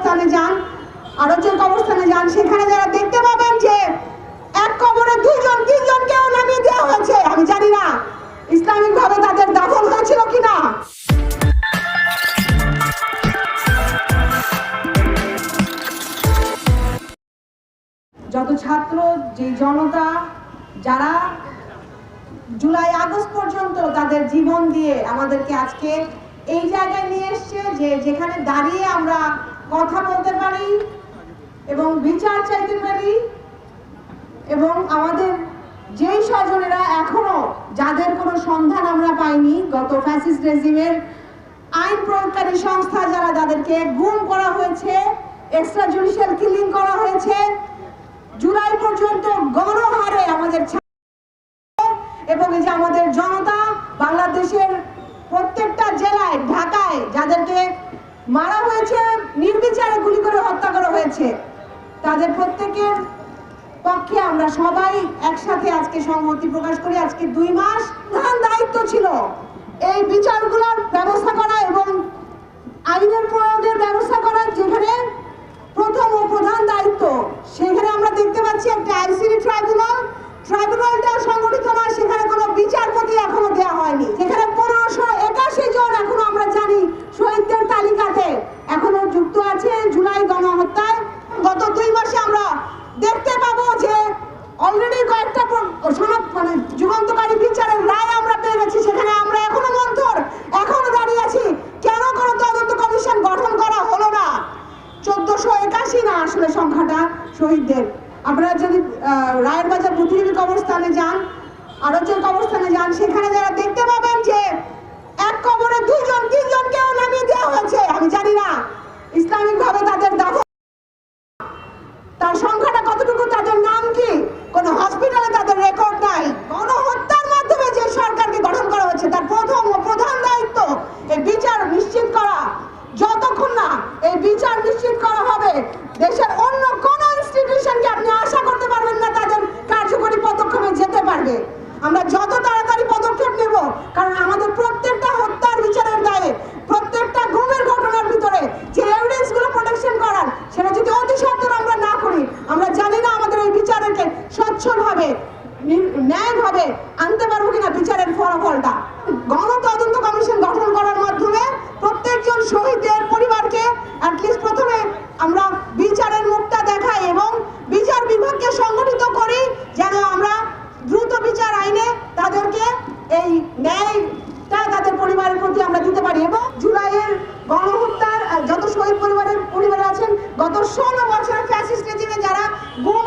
কবরস্থানে যান আরচের কবরস্থানে যান। সেখানে যারা দেখতে পাবেন যে এক কবরে দুইজন তিনজনকেও নামিয়ে দেওয়া হয়েছে। আমি জানি না ইসলামিক ভাবে তাদের দাফন হয়েছিল কিনা। যত ছাত্র, যে জনতা, যারা জুলাই আগস্ট পর্যন্ত তাদের জীবন দিয়ে আমাদেরকে আজকে এই জায়গায় নিয়ে এসছে যে যেখানে দাঁড়িয়ে আমরা কথা বলতে পারি এবং বিচার চাইতে পারি এবং আমাদের যেই স্বজনেরা এখনও, যাদের কোনো সন্ধান আমরা পাইনি, গত ফ্যাসিস্ট রেজিমের আইন প্রয়োগকারী সংস্থা যারা যাদেরকে গুম করা হয়েছে এক্সট্রা জুডিশিয়াল কিলিং করা হয়েছে, জুলাই পর্যন্ত গণহারে আমাদের এবং এই যে আমাদের জনতা বাংলাদেশের প্রত্যেকটা জেলায়, ঢাকায় যাদেরকে মারা হয়েছে হত্যা তাদের প্রত্যেকের পক্ষে আমরা সবাই একসাথে আজকে সংহতি প্রকাশ করি। আজকে দুই মাস প্রধান দায়িত্ব ছিল। এই বিচারগুলোর ব্যবস্থা করা এবং আইনের প্রয়োগের ব্যবস্থা করা যেখানে প্রথম ও প্রধান দায়িত্ব সেখানে আমরা দেখতে পাচ্ছি একটা আইসিডি ট্রাইব্যুনাল ট্রাইব্যুনালটা সংগঠিত নয় সেখানে কোনো বিচারপতি এখনও দেওয়া হয়নি সেখানে পনেরোশো একাশি জন এখনও আমরা জানি শহীদদের তালিকাতে এখনও যুক্ত আছে জুলাই গণহত্যায় গত দুই মাসে আমরা দেখতে পাবো যে অলরেডি কয়েকটা প্র- সনদ মানে যুগান্তকারী বিচারের রায় আমরা পেয়ে গেছি সেখানে আমরা এখনও মন্থর এখনও দাঁড়িয়ে আছি কেন কোনো তদন্ত কমিশন গঠন করা হলো না চোদ্দশো একাশি না আসলে সংখ্যাটা শহীদদের। আপনারা যদি রায়ের বাজার পৃথিবীর কবরস্থানে যান আরচের কবরস্থানে যান, সেখানে যারা দেখতে পাবেন যে এক কবরে দুইজন তিনজনকেও নামিয়ে দেওয়া হয়েছে আমি জানি না ইসলামিক ভাবে তাদের দাফন তার সংখ্যাটা কতটুকু তাদের নাম কি কোন হসপিটালে তাদের রেকর্ড নাই গণহত্যার মাধ্যমে যে সরকারকে গঠন করা হচ্ছে তার প্রথম ও প্রধান দায়িত্ব এই বিচার নিশ্চিত করা যতক্ষণ না এই বিচার নিশ্চিত করা হবে দেশের অন্য কোন ইনস্টিটিউশনকে আপনি আশা করতে পারবেন না তাদের কার্যকরী পদক্ষেপে যেতে পারবে আমরা যত তাড়াতাড়ি পদক্ষেপ নেব কারণ আমাদের প্রত্যেকটা হত্যার বিচারের দায়ে প্রত্যেকটা গুমের ঘটনার ভিতরে যে এভিডেন্সগুলো প্রোটেকশন করার সেটা যদি অতি সত্তর আমরা না করি, আমরা জানি না আমাদের এই বিচারকে ন্যায় হবে আনতে পারব কিনা বিচারের ফলাফলটা। ষোলো বছরের ফ্যাসিস্ট রেজিমে যারা গুম